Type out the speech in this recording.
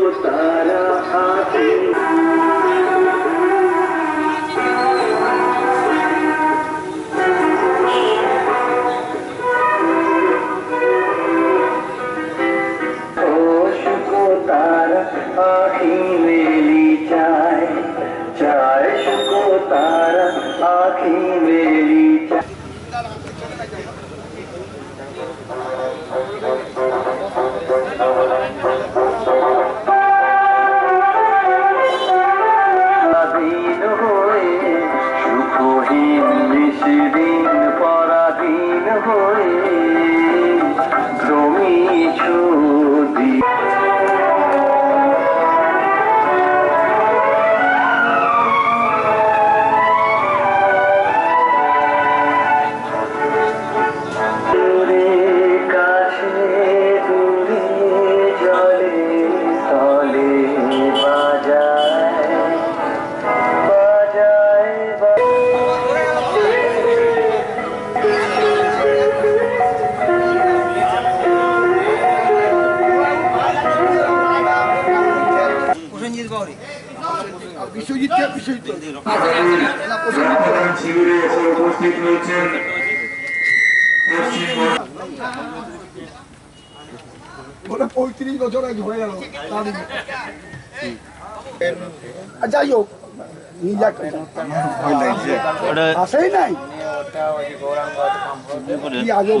तारा हाथी होश को तारा आखी मेरी चाय चाय को तारा आखी নিষদিন পরাধীন হয়ে বিশ্বজিৎকে বিশ্বজিৎ শিবিরে এসে উপস্থিত হয়েছেন পঁয়ত্রিশ বছর আগে হয়ে গেল যাই হোক আসেই নাই কি আজব